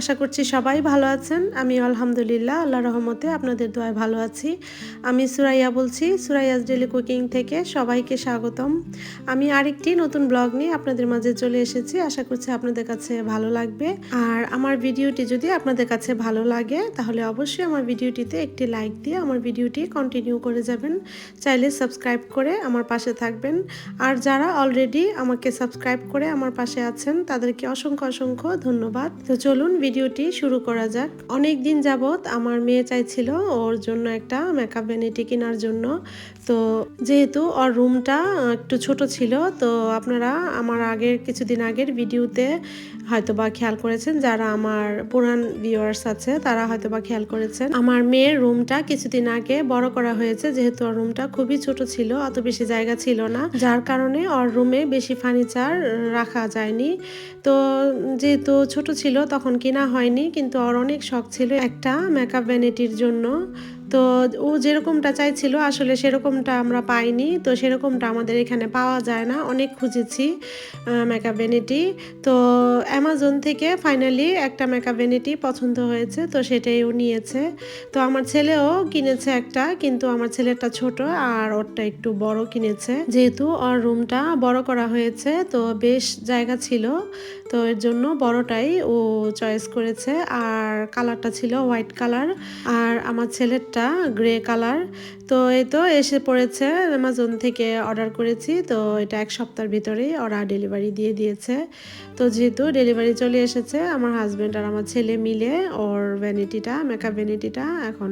আশা করছি সবাই ভালো আছেন। আমি আলহামদুলিল্লাহ আল্লাহ রহমতে আপনাদের দোয়ায় ভালো আছি। আমি সুরাইয়া বলছি, সুরাইয়াস ডেলি কুকিং থেকে সবাইকে স্বাগতম। আমি আরেকটি নতুন ব্লগ নিয়ে আপনাদের মাঝে চলে এসেছি। আশা করছি আপনাদের কাছে ভালো লাগবে। আর আমার ভিডিওটি যদি আপনাদের কাছে ভালো লাগে, তাহলে অবশ্যই আমার ভিডিওটিতে একটি লাইক দিয়ে আমার ভিডিওটি কন্টিনিউ করে যাবেন। চাইলে সাবস্ক্রাইব করে আমার পাশে থাকবেন। আর যারা অলরেডি আমাকে সাবস্ক্রাইব করে আমার পাশে আছেন, তাদেরকে অসংখ্য অসংখ্য ধন্যবাদ। তো চলুন ভিডিওটি শুরু করা যাক। অনেক দিন যাবত আমার মেয়ে চাইছিল ওর জন্য একটা মেকআপ ভ্যানিটি কেনার জন্য। তো যেহেতু ওর রুমটা একটু ছোট ছিল, তো আপনারা আমার আগের কিছুদিন আগের ভিডিওতে হয়তো বা খেয়াল করেছেন, যারা আমার পুরান ভিউয়ার্স আছে, তারা হয়তো বা খেয়াল করেছেন। আমার মেয়ের রুমটা কিছুদিন আগে বড় করা হয়েছে, যেহেতু ওর রুমটা খুবই ছোট ছিল, অত বেশি জায়গা ছিল না। যার কারণে ওর রুমে বেশি ফার্নিচার রাখা যায়নি। তো যেহেতু ছোট ছিল, তখন কেনা হয়নি কিন্তু ওর অনেক শখ ছিল একটা মেকআপ ভ্যানিটির জন্য। তো ও যেরকমটা চাইছিল, আসলে সেরকমটা আমরা পাইনি। তো সেরকমটা আমাদের এখানে পাওয়া যায় না। অনেক খুঁজেছি মেকআপ ভ্যানিটি তো অ্যামাজন থেকে ফাইনালি একটা মেকআপ ভ্যানিটি পছন্দ হয়েছে, তো সেটাই ও নিয়েছে। তো আমার ছেলেও কিনেছে একটা, কিন্তু আমার ছেলেটা ছোট আর ওরটা একটু বড় কিনেছে। যেহেতু ওর রুমটা বড় করা হয়েছে, তো বেশ জায়গা ছিল। তো এর জন্য বড়টাই ও চয়েস করেছে। আর কালারটা ছিল হোয়াইট কালার আর আমার ছেলেরটা গ্রে কালার। তো এই তো এসে পড়েছে অ্যামাজন থেকে অর্ডার করেছি। তো এটা এক সপ্তাহের ভিতরেই ওরা ডেলিভারি দিয়ে দিয়েছে। তো যেহেতু ডেলিভারি চলে এসেছে, আমার হাজব্যান্ড আর আমার ছেলে মিলে ওর ভ্যানিটিটা মেকআপ ভ্যানিটিটা এখন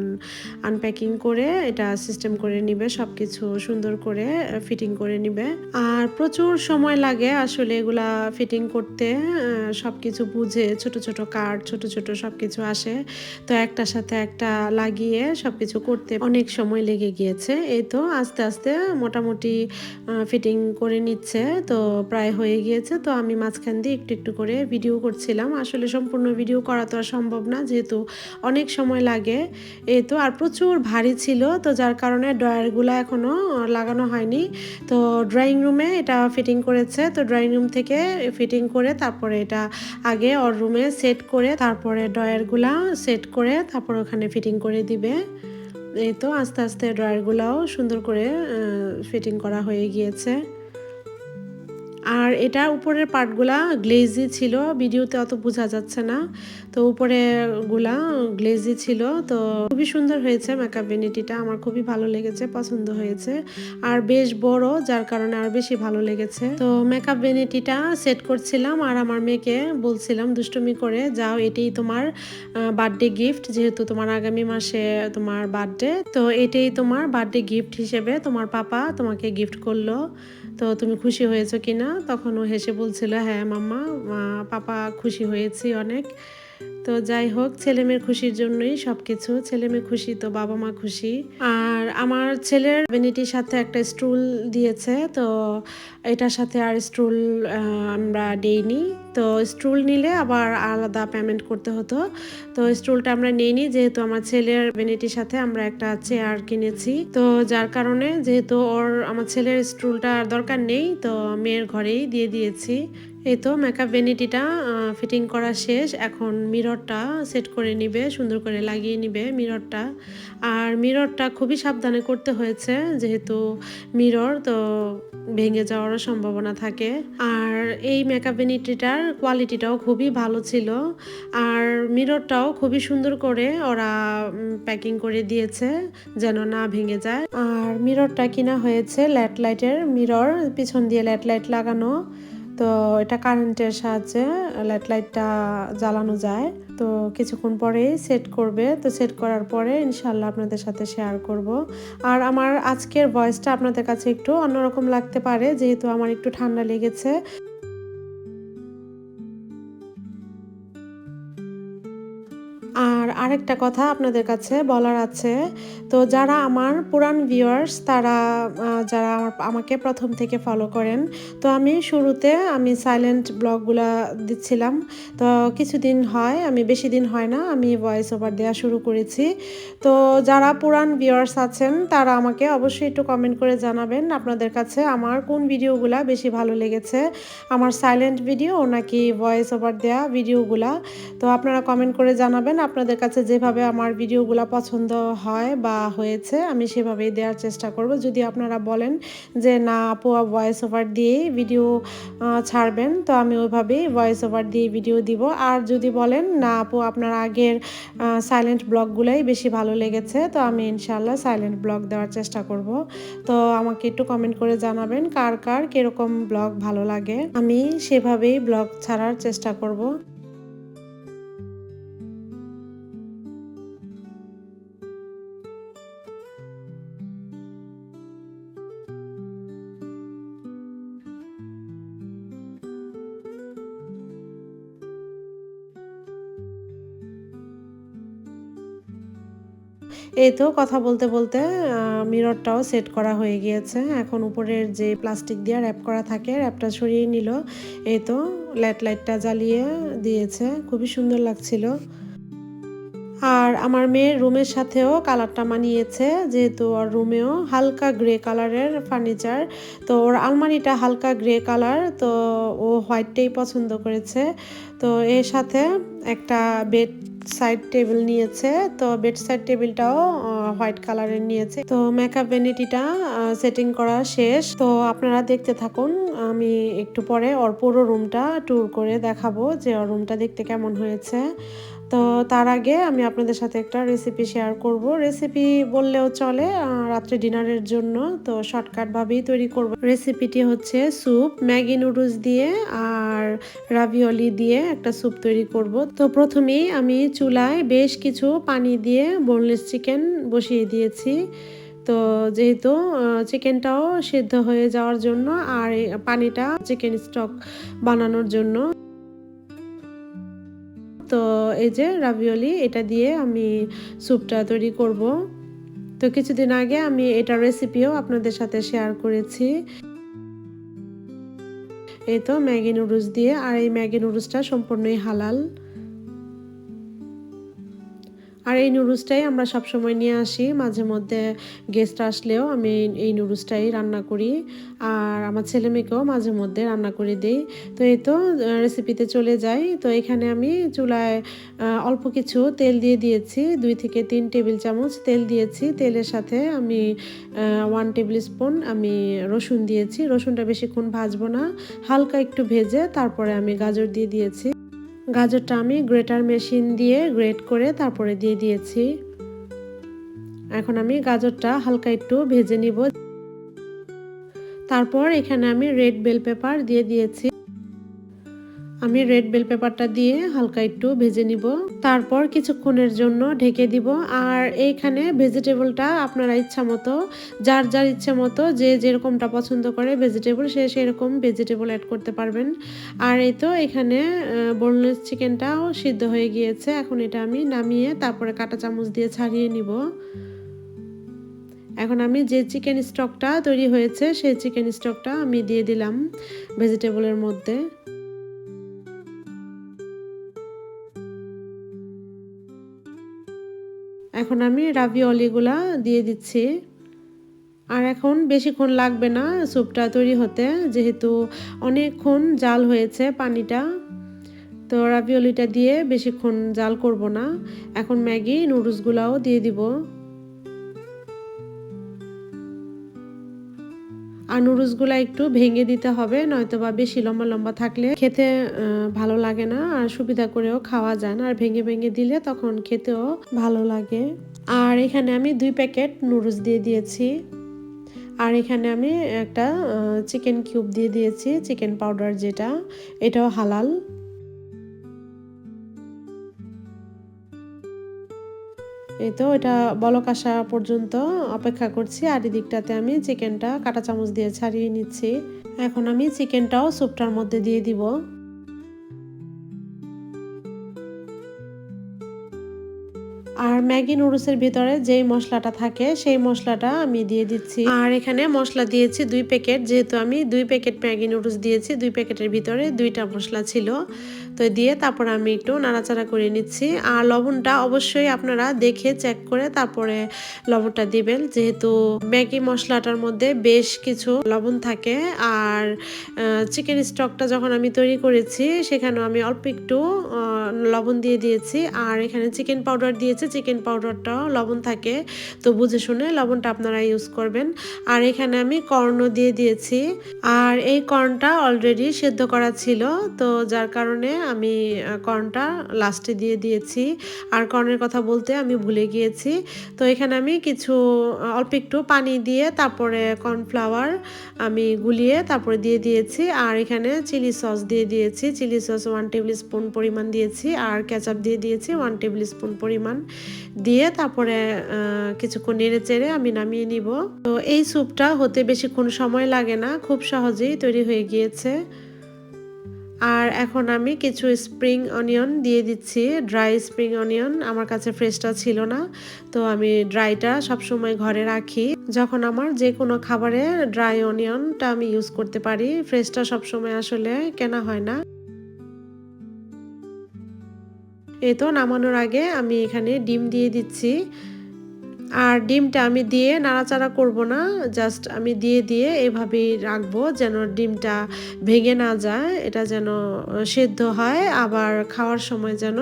আনপ্যাকিং করে এটা সিস্টেম করে নিবে সব কিছু সুন্দর করে ফিটিং করে নিবে। আর প্রচুর সময় লাগে আসলে এগুলা ফিটিং করতে সব কিছু বুঝে, ছোট ছোট কার্ড ছোট ছোট সব কিছু আসে। তো একটার সাথে একটা লাগিয়ে সব কিছু করতে অনেক সময় লেগে গিয়েছে। এই তো আস্তে আস্তে মোটামুটি ফিটিং করে নিচ্ছে, তো প্রায় হয়ে গিয়েছে। তো আমি মাঝখান দিয়ে একটু একটু করে ভিডিও করছিলাম। আসলে সম্পূর্ণ ভিডিও করা তো আর সম্ভব না, যেহেতু অনেক সময় লাগে। এই তো আর প্রচুর ভারী ছিল, তো যার কারণে ড্রয়ারগুলো এখনও লাগানো হয়নি। তো ড্রয়িং রুমে এটা ফিটিং করেছে, তো ড্রয়িং রুম থেকে ফিটিং করে তারপরে এটা আগে ওর রুমে সেট করে তারপরে ড্রয়ারগুলা সেট করে তারপর ওখানে ফিটিং করে দিবে। এই তো আস্তে আস্তে ড্রয়ারগুলাও সুন্দর করে ফিটিং করা হয়ে গিয়েছে। আর এটা উপরের পার্টগুলা গ্লেজি ছিল, ভিডিওতে অত বোঝা যাচ্ছে না। তো উপরে গুলা গ্লেজি ছিল, তো খুবই সুন্দর হয়েছে মেকআপ ভ্যানিটিটা আমার খুবই ভালো লেগেছে, পছন্দ হয়েছে। আর বেশ বড়, যার কারণে আর বেশি ভালো লেগেছে। তো মেকআপ ভ্যানিটিটা সেট করছিলাম আর আমার মেয়েকে বলছিলাম দুষ্টুমি করে, যাও, এটাই তোমার বার্থডে গিফট যেহেতু তোমার আগামী মাসে তোমার বার্থডে তো এটাই তোমার বার্থডে গিফট হিসেবে তোমার পাপা তোমাকে গিফট করল। তো তুমি খুশি হয়েছো কিনা? তখন ও হেসে বলছিল হ্যাঁ মাম্মা পাপা খুশি হয়েছি অনেক। তো যাই হোক ছেলে মেয়ের খুশির জন্যই সব কিছু ছেলে মেয়ে খুশি তো বাবা মা খুশি। আর আমার ছেলের ভ্যানিটির সাথে একটা স্টুল দিয়েছে, তো এটার সাথে আর স্টুল আমরা দেইনি। তো স্টুল নিলে আবার আলাদা পেমেন্ট করতে হতো। তো স্টুলটা আমরা নিইনি, যেহেতু আমার ছেলের ভ্যানিটির সাথে আমরা একটা চেয়ার কিনেছি। তো যার কারণে যেহেতু ওর, আমার ছেলের স্টুলটা দরকার নেই, তো মেয়ের ঘরেই দিয়ে দিয়েছি। এই তো মেকআপ ভ্যানিটিটা ফিটিং করা শেষ। এখন মিররটা সেট করে নিবে, সুন্দর করে লাগিয়ে নিবে মিররটা আর মিররটা খুবই সাবধানে করতে হয়েছে, যেহেতু মিরর তো ভেঙে যাওয়ারও সম্ভাবনা থাকে। আর এই মেকআপ ভ্যানিটিটার কোয়ালিটিটাও খুবই ভালো ছিল। আর মিররটাও খুবই সুন্দর করে ওরা প্যাকিং করে দিয়েছে, যেন না ভেঙে যায়। আর মিররটা কিনা হয়েছে ল্যাট লাইটের মিরর পিছন দিয়ে ল্যাট লাইট লাগানো। তো এটা কারেন্টের সাহায্যে লাইট লাইটটা জ্বালানো যায়। তো কিছুক্ষণ পরেই সেট করবে। তো সেট করার পরে ইনশাল্লাহ আপনাদের সাথে শেয়ার করব। আর আমার আজকের ভয়েসটা আপনাদের কাছে একটু অন্যরকম লাগতে পারে, যেহেতু আমার একটু ঠান্ডা লেগেছে। আরেকটা কথা আপনাদের কাছে বলার আছে। তো যারা আমার পুরান ভিউয়ার্স তারা যারা আমার, আমাকে প্রথম থেকে ফলো করেন, তো আমি শুরুতে আমি সাইলেন্ট ব্লগগুলা দিচ্ছিলাম। তো কিছুদিন হয়, আমি বেশি দিন হয় না, আমি ভয়েস ওভার দেওয়া শুরু করেছি। তো যারা পুরান ভিউয়ার্স আছেন, তারা আমাকে অবশ্যই একটু কমেন্ট করে জানাবেন, আপনাদের কাছে আমার কোন ভিডিওগুলা বেশি ভালো লেগেছে, আমার সাইলেন্ট ভিডিও নাকি ভয়েস ওভার দেওয়া ভিডিওগুলা তো আপনারা কমেন্ট করে জানাবেন, আপনাদের কাছে যেভাবে আমার ভিডিওগুলো পছন্দ হয় বা হয়েছে আমি সেভাবেই দেওয়ার চেষ্টা করব। যদি আপনারা বলেন যে না আপু ভয়েস ওভার দিয়েই ভিডিও ছাড়বেন তো আমি ওইভাবেই ভয়েস ওভার দিয়ে ভিডিও দিব। আর যদি বলেন না আপু আপনার আগের সাইলেন্ট ব্লগগুলোই বেশি ভালো লেগেছে তো আমি ইনশাল্লাহ সাইলেন্ট ব্লগ দেওয়ার চেষ্টা করব। তো আমাকে একটু কমেন্ট করে জানাবেন কার কার কীরকম ব্লগ ভালো লাগে? আমি সেভাবেই ব্লগ ছাড়ার চেষ্টা করব। এই তো কথা বলতে বলতে মিররটাও সেট করা হয়ে গিয়েছে। এখন উপরের যে প্লাস্টিক দিয়ে র্যাপ করা থাকে র্যাপটা সরিয়ে নিল। এই তো লাইট লাইটটা জ্বালিয়ে দিয়েছে। খুবই সুন্দর লাগছিল। আর আমার মেয়ের রুমের সাথেও কালারটা মানিয়েছে, যেহেতু ওর রুমেও হালকা গ্রে কালারের ফার্নিচার তো ওর আলমারিটা হালকা গ্রে কালার তো ও হোয়াইটটাই পছন্দ করেছে। তো এর সাথে একটা বেড সাইড টেবিল নিয়েছে, তো বেড সাইড টেবিলটাও হোয়াইট কালারের নিয়েছে। তো মেকআপ ভ্যানিটিটা সেটিং করা শেষ। তো আপনারা দেখতে থাকুন, আমি একটু পরে ওর পুরো রুমটা ট্যুর করে দেখাবো যে ওর রুমটা দেখতে কেমন হয়েছে। তো তার আগে আমি আপনাদের সাথে একটা রেসিপি শেয়ার করব। রেসিপি বললেও চলে রাত্রে ডিনারের জন্য, তো শর্টকাটভাবেই তৈরি করব। রেসিপিটি হচ্ছে স্যুপ ম্যাগি নুডলস দিয়ে আর রাভিওলি দিয়ে একটা স্যুপ তৈরি করব। তো প্রথমেই আমি চুলায় বেশ কিছু পানি দিয়ে বোনলেস চিকেন বসিয়ে দিয়েছি। তো যেহেতু চিকেনটাও সিদ্ধ হয়ে যাওয়ার জন্য আর পানিটা চিকেন স্টক বানানোর জন্য। তো এই যে রাভিওলি, এটা দিয়ে আমি স্যুপটা তৈরি করব। তো কিছুদিন আগে আমি এটা রেসিপিও আপনাদের সাথে শেয়ার করেছি। এই তো ম্যাগি নুডলস দিয়ে, আর এই ম্যাগি নুডলসটা সম্পূর্ণই হালাল। আর এই নুডলসটাই আমরা সবসময় নিয়ে আসি। মাঝে মধ্যে গেস্ট আসলেও আমি এই নুডলসটাই রান্না করি। আর আমার ছেলে মেয়েকেও মাঝে মধ্যে রান্না করে দিই। তো এই তো রেসিপিতে চলে যাই। তো এখানে আমি চুলায় অল্প কিছু তেল দিয়ে দিয়েছি। দুই থেকে তিন টেবিল চামচ তেল দিয়েছি। তেলের সাথে আমি ওয়ান টেবিল স্পুন আমি রসুন দিয়েছি। রসুনটা বেশিক্ষণ ভাজবো না। হালকা একটু ভেজে তারপরে আমি গাজর দিয়ে দিয়েছি। গাজরটা আমি গ্রেটার মেশিন দিয়ে গ্রেট করে তারপরে দিয়ে দিয়েছি। এখন আমি গাজরটা হালকা একটু ভেজে নিব। তারপর এখানে আমি রেড বেল পেপার দিয়ে দিয়েছি। আমি রেড বেল পেপারটা দিয়ে হালকা একটু ভেজে নিব। তারপর কিছুক্ষণের জন্য ঢেকে দিব। আর এইখানে ভেজিটেবলটা আপনারা ইচ্ছা মতো, যার যার ইচ্ছা মতো যে যেরকমটা পছন্দ করে ভেজিটেবল সে সেরকম ভেজিটেবল অ্যাড করতে পারবেন। আর এই তো এখানে বোনলেস চিকেনটাও সিদ্ধ হয়ে গিয়েছে। এখন এটা আমি নামিয়ে তারপরে কাঁটা চামচ দিয়ে ছাড়িয়ে নিব। এখন আমি যে চিকেন স্টকটা তৈরি হয়েছে, সেই চিকেন স্টকটা আমি দিয়ে দিলাম ভেজিটেবলের মধ্যে। এখন আমি রাভিওলিগুলা দিয়ে দিচ্ছি। আর এখন বেশিক্ষণ লাগবে না স্যুপটা তৈরি হতে, যেহেতু অনেকক্ষণ জাল হয়েছে পানিটা। তো রাভিওলিটা দিয়ে বেশিক্ষণ জাল করব না। এখন ম্যাগি, নুডলসগুলাও দিয়ে দিব। নুডলসগুলো একটু ভেঙে দিতে হবে নয়তো বা বেশি লম্বা লম্বা থাকলে খেতে ভালো লাগে না আর সুবিধা করেও খাওয়া যায় না। আর ভেঙে ভেঙে দিলে তখন খেতেও ভালো লাগে। আর এখানে আমি দুই প্যাকেট নুডলস দিয়ে দিয়েছি। আর এখানে আমি একটা চিকেন কিউব দিয়ে দিয়েছি, চিকেন পাউডার যেটা, এটাও হালাল। এই তো এটা বলক আসা পর্যন্ত অপেক্ষা করছি আর এদিকটাতে আমি চিকেনটা কাঁটা চামচ দিয়ে ছাড়িয়ে নিচ্ছি। এখন আমি চিকেনটাও স্যুপটার মধ্যে দিয়ে দিব। আর ম্যাগি নুডলসের ভিতরে যেই মশলাটা থাকে, সেই মশলাটা আমি দিয়ে দিচ্ছি। আর এখানে মশলা দিয়েছি দুই প্যাকেট, যেহেতু আমি দুই প্যাকেট ম্যাগি নুডলস দিয়েছি, দুই প্যাকেটের ভিতরে দুইটা মশলা ছিল। তো দিয়ে তারপর আমি একটু নাড়াচাড়া করে নিচ্ছি। আর লবণটা অবশ্যই আপনারা দেখে চেক করে তারপরে লবণটা দিবেন। যেহেতু ম্যাগি মশলাটার মধ্যে বেশ কিছু লবণ থাকে আর চিকেন স্টকটা যখন আমি তৈরি করেছি সেখানেও আমি অল্প একটু লবণ দিয়ে দিয়েছি। আর এখানে চিকেন পাউডার দিয়েছি চিকেন পাউডারটাও লবণ থাকে। তো বুঝে শুনে লবণটা আপনারা ইউজ করবেন। আর এখানে আমি কর্ন দিয়ে দিয়েছি। আর এই কর্নটা অলরেডি সেদ্ধ করা ছিল। তো যার কারণে আমি কর্নটা লাস্টে দিয়ে দিয়েছি। আর কর্নের কথা বলতে আমি ভুলে গিয়েছি। তো এখানে আমি কিছু অল্প একটু পানি দিয়ে তারপরে কর্নফ্লাওয়ার আমি গুলিয়ে তারপরে দিয়ে দিয়েছি। আর এখানে চিলি সস দিয়ে দিয়েছি। Chilli sauce one tablespoon পরিমাণ দিয়েছি। আর কেচাপ দিয়ে দিয়েছি ওয়ান টেবিল স্পুন পরিমাণ দিয়ে তারপরে কিছুক্ষণ নেড়ে চেড়ে আমি নামিয়ে নিব। তো এই স্যুপটা হতে বেশিক্ষণ সময় লাগে না। খুব সহজেই তৈরি হয়ে গিয়েছে। আর এখন আমি কিছু স্প্রিং অনিয়ন দিয়ে দিচ্ছি। ড্রাই স্প্রিং অনিয়ন আমার কাছে ফ্রেশটা ছিল না, তো আমি ড্রাইটা সবসময় ঘরে রাখি। যখন আমার যে কোনো খাবারে ড্রাই অনিয়নটা আমি ইউজ করতে পারি ফ্রেশটা সবসময় আসলে কেনা হয় না। এই তো নামানোর আগে আমি এখানে ডিম দিয়ে দিচ্ছি। আর ডিমটা আমি দিয়ে নাড়াচাড়া করব না জাস্ট আমি দিয়ে দিয়ে এভাবেই রাখব যেন ডিমটা ভেঙে না যায়, এটা যেন সেদ্ধ হয়। আবার খাওয়ার সময় যেন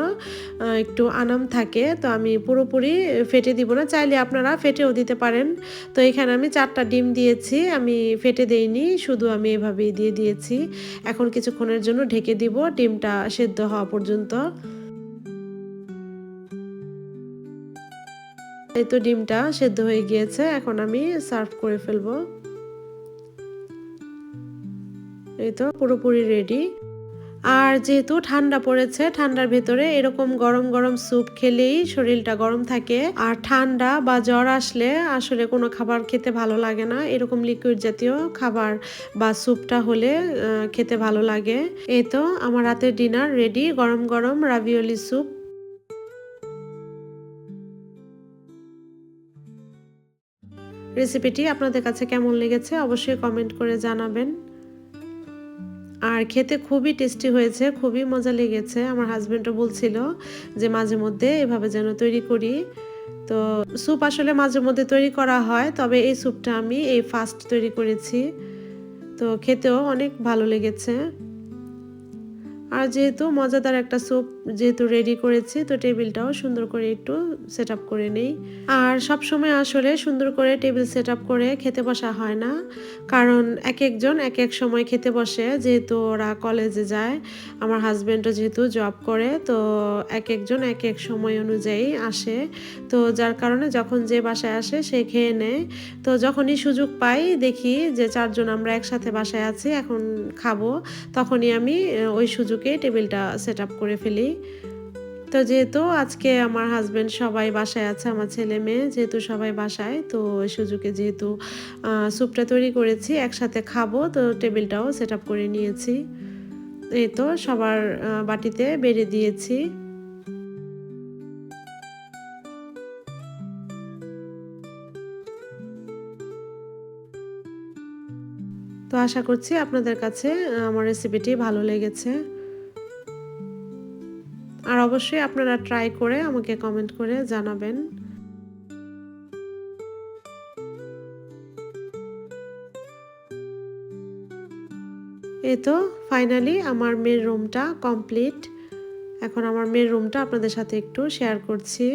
একটু আনাম থাকে, তো আমি পুরোপুরি ফেটে দিব না। চাইলে আপনারা ফেটেও দিতে পারেন। তো এখানে আমি চারটা ডিম দিয়েছি, আমি ফেটে দেইনি, শুধু আমি এভাবেই দিয়ে দিয়েছি। এখন কিছুক্ষণের জন্য ঢেকে দিব, ডিমটা সেদ্ধ হওয়া পর্যন্ত। এই তো ডিমটা সেদ্ধ হয়ে গিয়েছে, এখন আমি সার্ভ করে ফেলব। এই তো পুরোপুরি রেডি আর যেহেতু ঠান্ডা পড়েছে, ঠান্ডার ভেতরে এরকম গরম গরম স্যুপ খেলেই শরীরটা গরম থাকে। আর ঠান্ডা বা জ্বর আসলে আসলে কোনো খাবার খেতে ভালো লাগে না। এরকম লিকুইড জাতীয় খাবার বা স্যুপটা হলে খেতে ভালো লাগে। এই তো আমার রাতের ডিনার রেডি গরম গরম রাভিওলি স্যুপ রেসিপিটি আপনাদের কাছে কেমন লেগেছে অবশ্যই কমেন্ট করে জানাবেন। আর খেতে খুবই টেস্টি হয়েছে, খুবই মজা লেগেছে। আমার হাজব্যান্ডও বলছিল যে মাঝে মধ্যে এভাবে যেন তৈরি করি। তো স্যুপ আসলে মাঝে মধ্যে তৈরি করা হয়, তবে এই স্যুপটা আমি এই ফার্স্ট তৈরি করেছি। তো খেতেও অনেক ভালো লেগেছে। আর যেহেতু মজাদার একটা স্যুপ যেহেতু রেডি করেছি, তো টেবিলটাও সুন্দর করে একটু সেট করে নেই। আর সব সময় আসলে সুন্দর করে টেবিল সেট করে খেতে বসা হয় না। কারণ এক একজন এক এক সময় খেতে বসে, যেহেতু ওরা কলেজে যায়, আমার হাজব্যান্ডও যেহেতু জব করে, তো এক একজন এক এক সময় অনুযায়ী আসে। তো যার কারণে যখন যে বাসায় আসে, সে খেয়ে নেয়। তো যখনই সুযোগ পাই, দেখি যে চারজন আমরা একসাথে বাসায় আছি, এখন খাব, তখনই আমি ওই সুযোগে টেবিলটা সেট করে ফেলি। তো যেহেতু আজকে আমার হাজব্যান্ড সবাই বাসায় আছে, আমার ছেলে মেয়ে যেহেতু সবাই বাসায়, তো সুযোগে যেহেতু স্যুপটা তৈরি করেছি, একসাথে খাব, তো টেবিলটাও সেট করে নিয়েছি। এই তো সবার বাটিতে বেড়ে দিয়েছি। তো আশা করছি আপনাদের কাছে, আমার রেসিপিটি ভালো লেগেছে। আর অবশ্যই আপনারা ট্রাই করে আমাকে কমেন্ট করে জানাবেন। এই তো ফাইনালি আমার মেয়ের রুমটা কমপ্লিট এখন আমার মেয়ের রুমটা আপনাদের সাথে একটু শেয়ার করছি।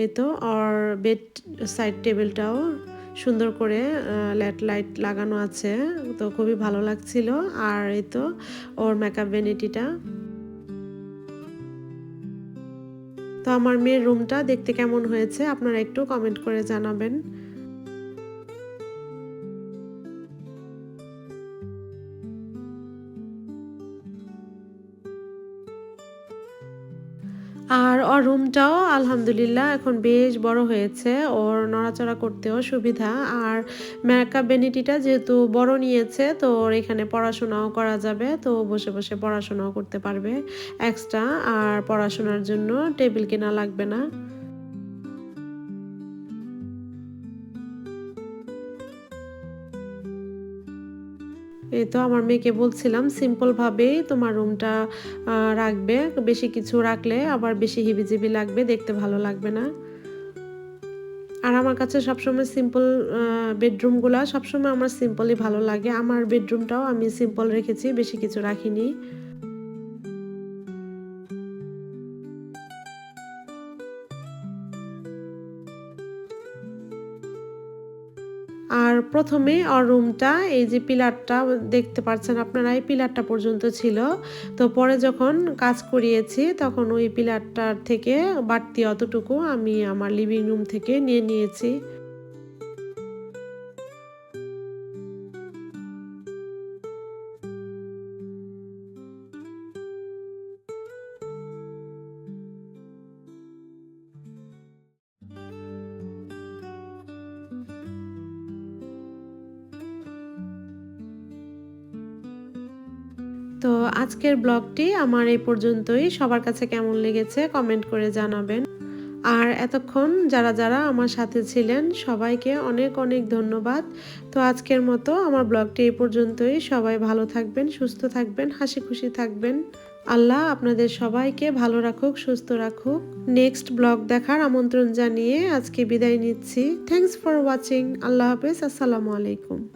এই তো আর বেড সাইড টেবিলটাও সুন্দর করে ল্যাট লাইট লাগানো আছে, তো খুবই ভালো লাগছিল। আর এই তো ওর মেকআপ ভ্যানিটিটা তো আমার মেয়ের রুমটা দেখতে কেমন হয়েছে আপনারা একটু কমেন্ট করে জানাবেন। আর ওর রুমটাও আলহামদুলিল্লাহ এখন বেশ বড় হয়েছে। ওর নড়াচড়া করতেও সুবিধা। আর মেকআপ বেনিটিটা যেহেতু বড় নিয়েছে, তো ওর এখানে পড়াশোনাও করা যাবে। তো বসে বসে পড়াশোনাও করতে পারবে এক্সট্রা আর পড়াশোনার জন্য টেবিল কেনা লাগবে না। এই তো আমার মেয়েকে বলছিলাম সিম্পলভাবেই তোমার রুমটা রাখবে, বেশি কিছু রাখলে আবার বেশি হিবিজিবি লাগবে, দেখতে ভালো লাগবে না। আর আমার কাছে সবসময় সিম্পল বেডরুমগুলো সবসময় আমার সিম্পলই ভালো লাগে। আমার বেডরুমটাও আমি সিম্পল রেখেছি, বেশি কিছু রাখিনি। আর প্রথমে ওর রুমটা এই যে পিলারটা দেখতে পাচ্ছেন আপনারা, এই পিলারটা পর্যন্ত ছিল। তো পরে যখন কাজ করিয়েছি, তখন ওই পিলারটার থেকে বাড়তি অতটুকু আমি আমার লিভিং রুম থেকে নিয়ে নিয়েছি। তো আজকের ব্লগটি আমার এই পর্যন্তই। সবার কাছে কেমন লেগেছে কমেন্ট করে জানাবেন। আর এতক্ষণ যারা যারা আমার সাথে ছিলেন, সবাইকে অনেক অনেক ধন্যবাদ। তো আজকের মতো আমার ব্লগটি এই পর্যন্তই। সবাই ভালো থাকবেন, সুস্থ থাকবেন, হাসি খুশি থাকবেন। আল্লাহ আপনাদের সবাইকে ভালো রাখুক, সুস্থ রাখুক। নেক্সট ব্লগ দেখার আমন্ত্রণ জানিয়ে আজকে বিদায় নিচ্ছি। থ্যাংকস ফর ওয়াচিং আল্লাহ হাফেজ। আসসালামু আলাইকুম।